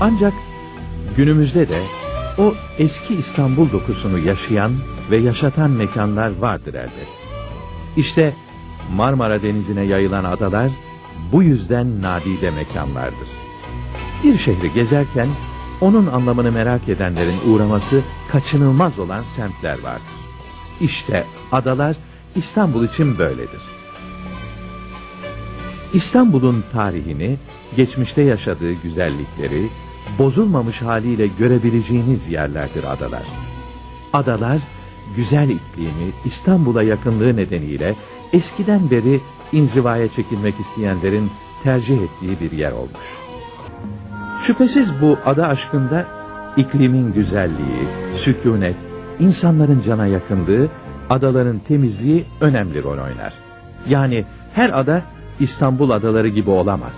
Ancak günümüzde de o eski İstanbul dokusunu yaşayan ve yaşatan mekanlar vardır elbet. İşte Marmara Denizi'ne yayılan adalar bu yüzden nadide mekanlardır. Bir şehri gezerken onun anlamını merak edenlerin uğraması kaçınılmaz olan semtler vardır. İşte adalar İstanbul için böyledir. İstanbul'un tarihini, geçmişte yaşadığı güzellikleri, bozulmamış haliyle görebileceğiniz yerlerdir adalar. Adalar, güzel iklimi, İstanbul'a yakınlığı nedeniyle eskiden beri inzivaya çekilmek isteyenlerin tercih ettiği bir yer olmuş. Şüphesiz bu ada aşkında iklimin güzelliği, sükunet, insanların cana yakınlığı, adaların temizliği önemli rol oynar. Yani her ada İstanbul adaları gibi olamaz.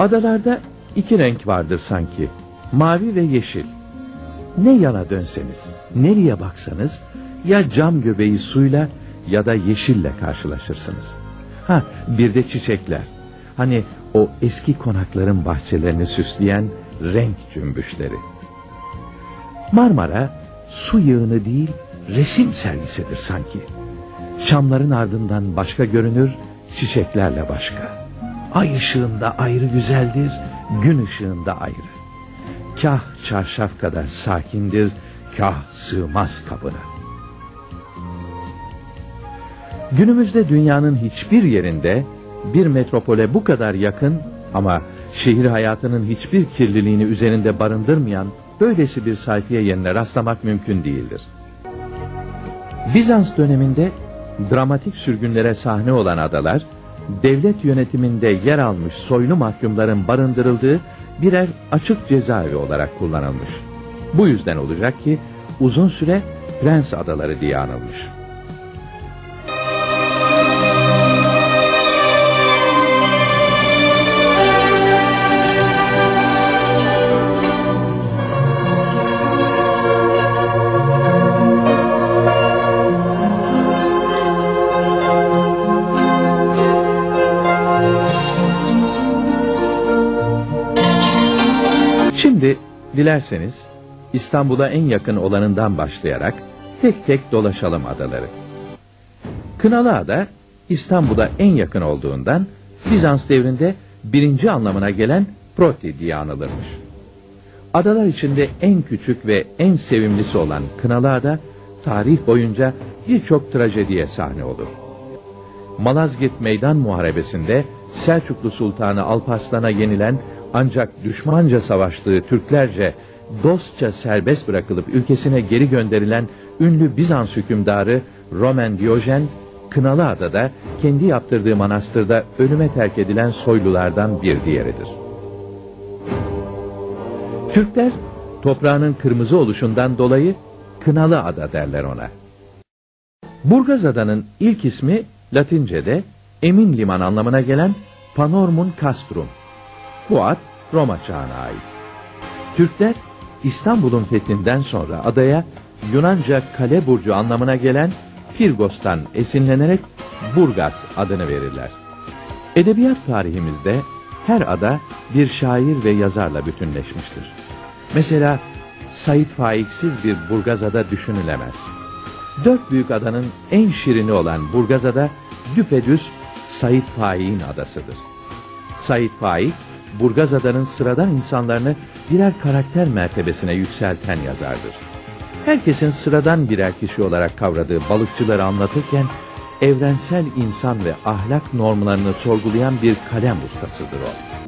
Adalarda iki renk vardır sanki. Mavi ve yeşil. Ne yana dönseniz, nereye baksanız ya cam göbeği suyla ya da yeşille karşılaşırsınız. Ha bir de çiçekler. Hani o eski konakların bahçelerini süsleyen renk cümbüşleri. Marmara su yığını değil resim sergisidir sanki. Şamların ardından başka görünür, çiçeklerle başka. Ay ışığında ayrı güzeldir, gün ışığında ayrı. Kah çarşaf kadar sakindir, kah sığmaz kabına. Günümüzde dünyanın hiçbir yerinde bir metropole bu kadar yakın ama şehir hayatının hiçbir kirliliğini üzerinde barındırmayan böylesi bir sayfiye yerine rastlamak mümkün değildir. Bizans döneminde dramatik sürgünlere sahne olan adalar, devlet yönetiminde yer almış soylu mahkumların barındırıldığı birer açık cezaevi olarak kullanılmış. Bu yüzden olacak ki uzun süre Prens Adaları diye anılmış. Dilerseniz İstanbul'a en yakın olanından başlayarak tek tek dolaşalım adaları. Kınalıada İstanbul'a en yakın olduğundan Bizans devrinde birinci anlamına gelen Proti diye anılırmış. Adalar içinde en küçük ve en sevimlisi olan Kınalıada tarih boyunca birçok trajediye sahne olur. Malazgirt Meydan Muharebesi'nde Selçuklu Sultanı Alparslan'a yenilen ancak düşmanca savaştığı Türklerce dostça serbest bırakılıp ülkesine geri gönderilen ünlü Bizans hükümdarı Roman Diyojen, Kınalıada'da kendi yaptırdığı manastırda ölüme terk edilen soylulardan bir diğeridir. Türkler toprağının kırmızı oluşundan dolayı Kınalı Ada derler ona. Burgazada'nın ilk ismi Latince'de emin liman anlamına gelen Panormun Castrum. Bu ad Roma çağına ait. Türkler İstanbul'un fethinden sonra adaya Yunanca kale burcu anlamına gelen Pirgos'tan esinlenerek Burgas adını verirler. Edebiyat tarihimizde her ada bir şair ve yazarla bütünleşmiştir. Mesela Said Faik'siz bir Burgazada düşünülemez. Dört büyük adanın en şirini olan Burgazada düpedüz Said Faik'in adasıdır. Said Faik, Burgazada'nın sıradan insanlarını birer karakter mertebesine yükselten yazardır. Herkesin sıradan birer kişi olarak kavradığı balıkçıları anlatırken, evrensel insan ve ahlak normlarını sorgulayan bir kalem ustasıdır o.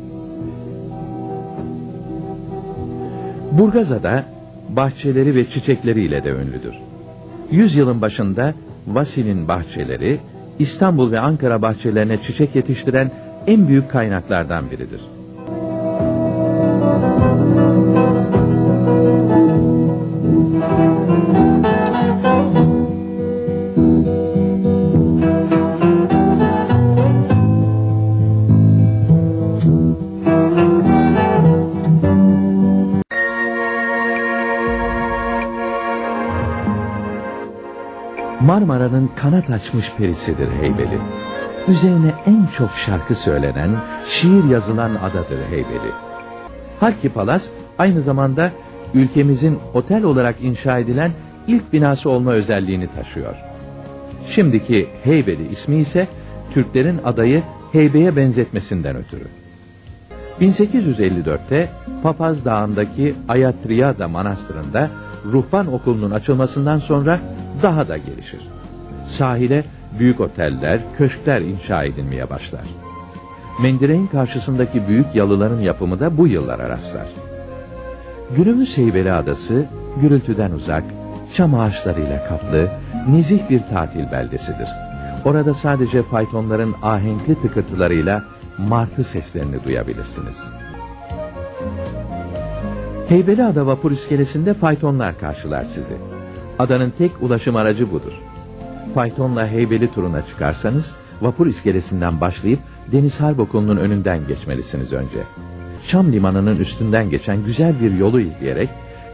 Burgazada bahçeleri ve çiçekleriyle de ünlüdür. Yüzyılın başında Vasil'in bahçeleri, İstanbul ve Ankara bahçelerine çiçek yetiştiren en büyük kaynaklardan biridir. Kanat açmış perisidir Heybeli. üzerine en çok şarkı söylenen, şiir yazılan adadır Heybeli. Harki Palas aynı zamanda ülkemizin otel olarak inşa edilen ilk binası olma özelliğini taşıyor. Şimdiki Heybeli ismi ise Türklerin adayı Heybe'ye benzetmesinden ötürü. 1854'te Papaz Dağı'ndaki Ayatriyada Manastırı'nda ruhban okulunun açılmasından sonra daha da gelişir. Sahile büyük oteller, köşkler inşa edilmeye başlar. Mendireğin karşısındaki büyük yalıların yapımı da bu yıllara rastlar. Günümüz Heybeli Adası gürültüden uzak, çam ağaçlarıyla kaplı, nezih bir tatil beldesidir. Orada sadece faytonların ahenkli tıkırtılarıyla martı seslerini duyabilirsiniz. Heybeliada vapur iskelesinde faytonlar karşılar sizi. Adanın tek ulaşım aracı budur. Faytonla Heybeli turuna çıkarsanız vapur iskelesinden başlayıp Deniz Harp Okulu'nun önünden geçmelisiniz önce. Şam limanının üstünden geçen güzel bir yolu izleyerek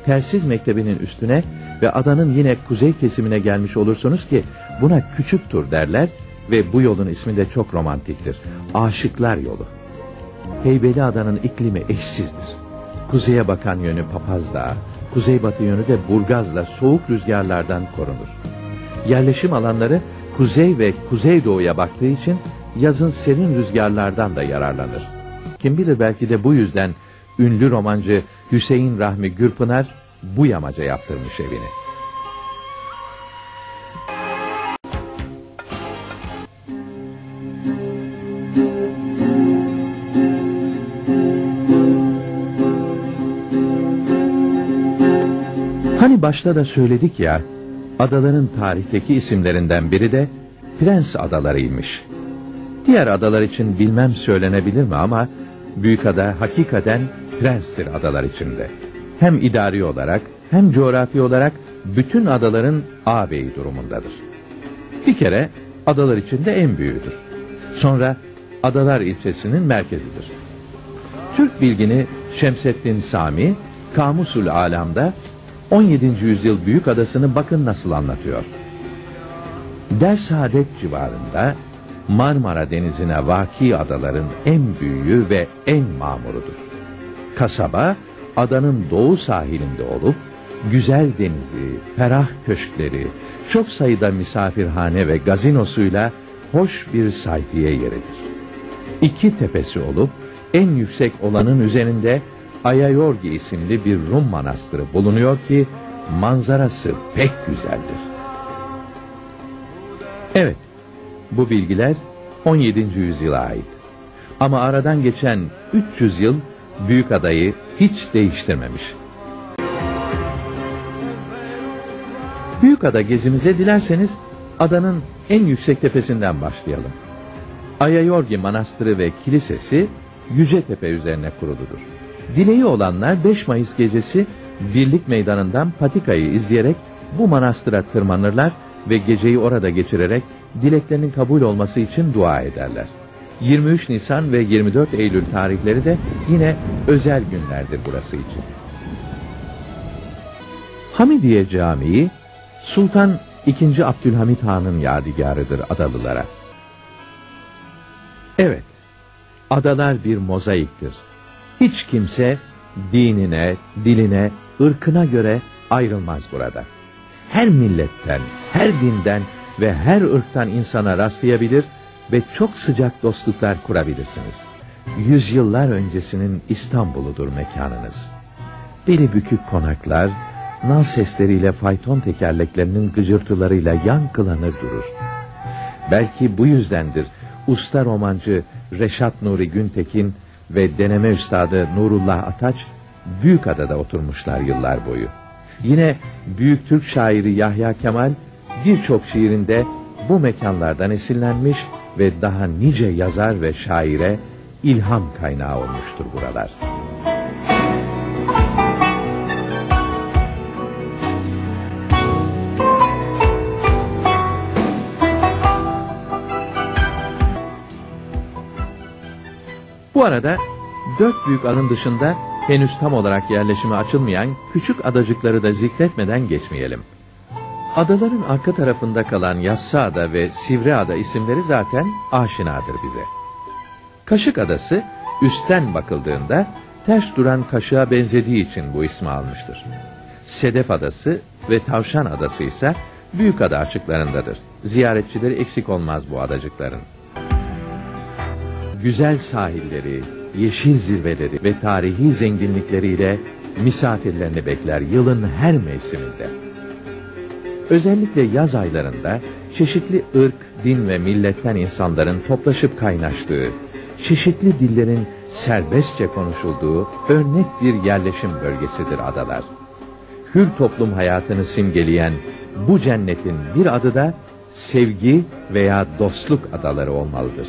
telsiz mektebinin üstüne ve adanın yine kuzey kesimine gelmiş olursunuz ki buna küçük tur derler ve bu yolun ismi de çok romantiktir. Aşıklar yolu. Heybeli adanın iklimi eşsizdir. Kuzeye bakan yönü Papaz Dağı, kuzeybatı yönü de Burgaz'la soğuk rüzgarlardan korunur. Yerleşim alanları kuzey ve kuzeydoğuya baktığı için yazın serin rüzgarlardan da yararlanır. Kim bilir belki de bu yüzden ünlü romancı Hüseyin Rahmi Gürpınar bu yamaca yaptırmış evini. Hani başta da söyledik ya, adaların tarihteki isimlerinden biri de Prens Adalarıymış. Diğer adalar için bilmem söylenebilir mi ama Büyükada hakikaten prenstir adalar içinde. Hem idari olarak hem coğrafi olarak bütün adaların ağabeyi durumundadır. Bir kere adalar içinde en büyüğüdür. Sonra Adalar ilçesinin merkezidir. Türk bilgini Şemseddin Sami, Kamusul Alam'da 17. yüzyıl büyük adasını bakın nasıl anlatıyor. Dersaadet civarında Marmara Denizi'ne vaki adaların en büyüğü ve en mamurudur. Kasaba adanın doğu sahilinde olup güzel denizi, ferah köşkleri, çok sayıda misafirhane ve gazinosuyla hoş bir sayfiye yeridir. İki tepesi olup en yüksek olanın üzerinde Ayayorgi isimli bir Rum manastırı bulunuyor ki manzarası pek güzeldir. Evet, bu bilgiler 17. yüzyıla ait. Ama aradan geçen 300 yıl büyük adayı hiç değiştirmemiş. Büyük ada gezimize dilerseniz adanın en yüksek tepesinden başlayalım. Ayayorgi Manastırı ve Kilisesi Yüce Tepe üzerine kuruludur. Dileği olanlar 5 Mayıs gecesi Birlik Meydanı'ndan Patika'yı izleyerek bu manastıra tırmanırlar ve geceyi orada geçirerek dileklerinin kabul olması için dua ederler. 23 Nisan ve 24 Eylül tarihleri de yine özel günlerdir burası için. Hamidiye Camii, Sultan II. Abdülhamit Han'ın yadigarıdır adalılara. Evet, adalar bir mozaiktir. Hiç kimse dinine, diline, ırkına göre ayrılmaz burada. Her milletten, her dinden ve her ırktan insana rastlayabilir ve çok sıcak dostluklar kurabilirsiniz. Yüzyıllar öncesinin İstanbul'udur mekanınız. Beli bükük konaklar, nal sesleriyle fayton tekerleklerinin gıcırtılarıyla yankılanır durur. Belki bu yüzdendir usta romancı Reşat Nuri Güntekin ve deneme üstadı Nurullah Ataç Büyükada'da oturmuşlar yıllar boyu. Yine büyük Türk şairi Yahya Kemal birçok şiirinde bu mekanlardan esinlenmiş ve daha nice yazar ve şaire ilham kaynağı olmuştur buralar. Arada dört büyük alın dışında henüz tam olarak yerleşime açılmayan küçük adacıkları da zikretmeden geçmeyelim. Adaların arka tarafında kalan Yassıada ve Sivriada isimleri zaten aşinadır bize. Kaşık Adası, üstten bakıldığında ters duran kaşığa benzediği için bu ismi almıştır. Sedef Adası ve Tavşan Adası ise Büyükada açıklarındadır. Ziyaretçileri eksik olmaz bu adacıkların. Güzel sahilleri, yeşil zirveleri ve tarihi zenginlikleriyle misafirlerini bekler yılın her mevsiminde. Özellikle yaz aylarında çeşitli ırk, din ve milletten insanların toplaşıp kaynaştığı, çeşitli dillerin serbestçe konuşulduğu örnek bir yerleşim bölgesidir adalar. Hür toplum hayatını simgeleyen bu cennetin bir adı da sevgi veya dostluk adaları olmalıdır.